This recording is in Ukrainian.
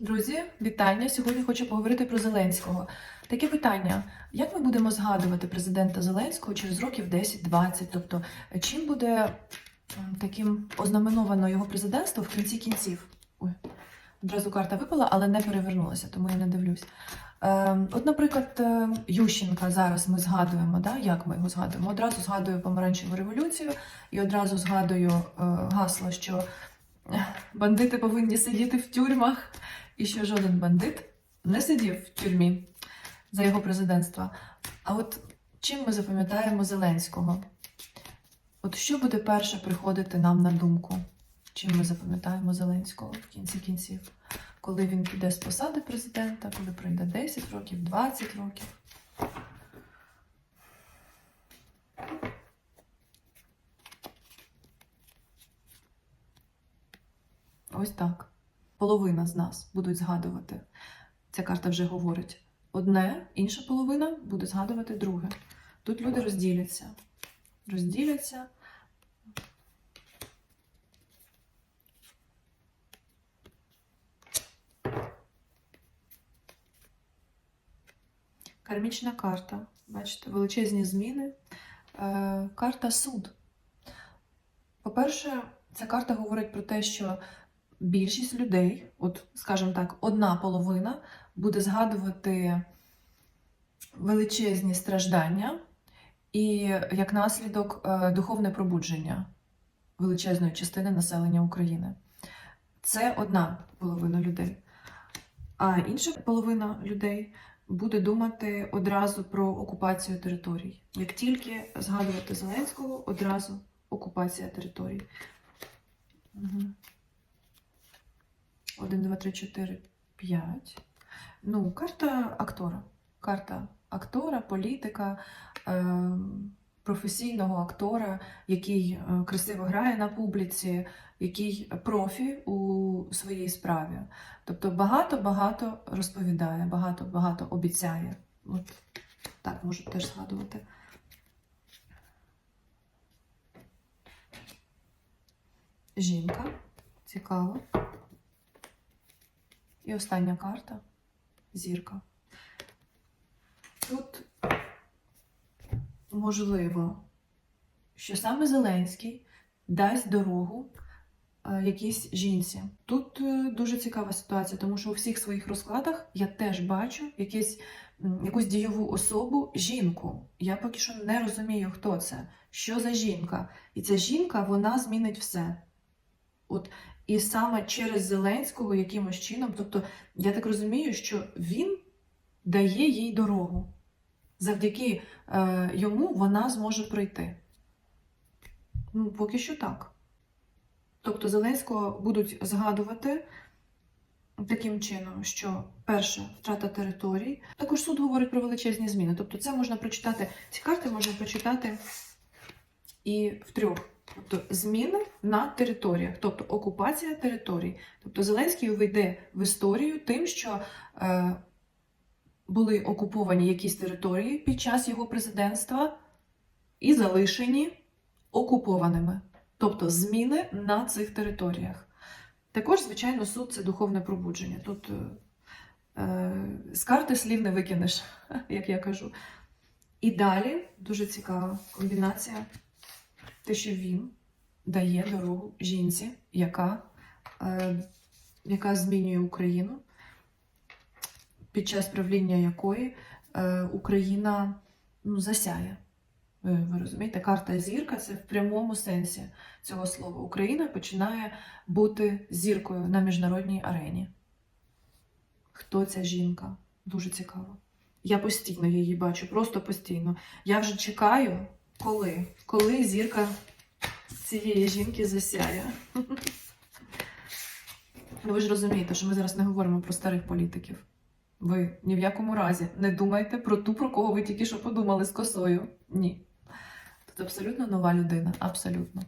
Друзі, вітання! Сьогодні хочу поговорити про Зеленського. Таке питання: як ми будемо згадувати президента Зеленського через років 10-20? Тобто, чим буде таким ознаменовано його президентство в кінці кінців? Ой, одразу карта випала, але не перевернулася, тому я не дивлюсь. Е, от, наприклад, е, Ющенка зараз ми згадуємо, да? як ми його згадуємо? Одразу згадую помаранчеву революцію і одразу згадую е, гасло, що е, бандити повинні сидіти в тюрмах і що жоден бандит не сидів в тюрмі за його президентства. А от чим ми запам'ятаємо Зеленського? От що буде перше приходити нам на думку? Чим ми запам'ятаємо Зеленського в кінці кінців? Коли він піде з посади президента, коли пройде 10 років, 20 років. Ось так. Половина з нас будуть згадувати. Ця карта вже говорить одне, інша половина буде згадувати друге. Тут люди розділяться. Розділяться. Кармічна карта. Бачите, величезні зміни. Е, карта суд. По-перше, ця карта говорить про те, що більшість людей, от, скажімо так, одна половина, буде згадувати величезні страждання і як наслідок е, духовне пробудження величезної частини населення України. Це одна половина людей. А інша половина людей буде думати одразу про окупацію територій. Як тільки згадувати Зеленського, одразу окупація територій. Угу. 1, 2, 3, 4, 5. Ну, карта актора. Карта актора, політика, е, професійного актора, який е, красиво грає на публіці, який профі у своїй справі. Тобто багато-багато розповідає, багато-багато обіцяє. От так можу теж згадувати. Жінка. Цікаво. І остання карта зірка. Тут можливо, що саме Зеленський дасть дорогу е, якійсь жінці. Тут е, дуже цікава ситуація, тому що у всіх своїх розкладах я теж бачу якісь, якусь дієву особу, жінку. Я поки що не розумію, хто це, що за жінка. І ця жінка вона змінить все. От і саме через Зеленського якимось чином, тобто я так розумію, що він дає їй дорогу. Завдяки е, йому вона зможе пройти. Ну, поки що так. Тобто Зеленського будуть згадувати таким чином, що перше втрата територій. Також суд говорить про величезні зміни. Тобто, це можна прочитати, ці карти можна прочитати і в трьох. Тобто зміни на територіях, тобто окупація територій. Тобто Зеленський увійде в історію тим, що е, були окуповані якісь території під час його президентства і залишені окупованими. Тобто зміни на цих територіях. Також, звичайно, суд це духовне пробудження. Тут е, е, з карти слів не викинеш, як я кажу. І далі дуже цікава комбінація те, що він дає дорогу жінці, яка, е, яка змінює Україну, під час правління якої е, Україна ну, засяє. Ви, розумієте, карта зірка це в прямому сенсі цього слова. Україна починає бути зіркою на міжнародній арені. Хто ця жінка? Дуже цікаво. Я постійно її бачу, просто постійно. Я вже чекаю, коли? Коли зірка цієї жінки засяє. Ну, ви ж розумієте, що ми зараз не говоримо про старих політиків. Ви ні в якому разі не думайте про ту, про кого ви тільки що подумали з косою. Ні. Тут абсолютно нова людина. Абсолютно.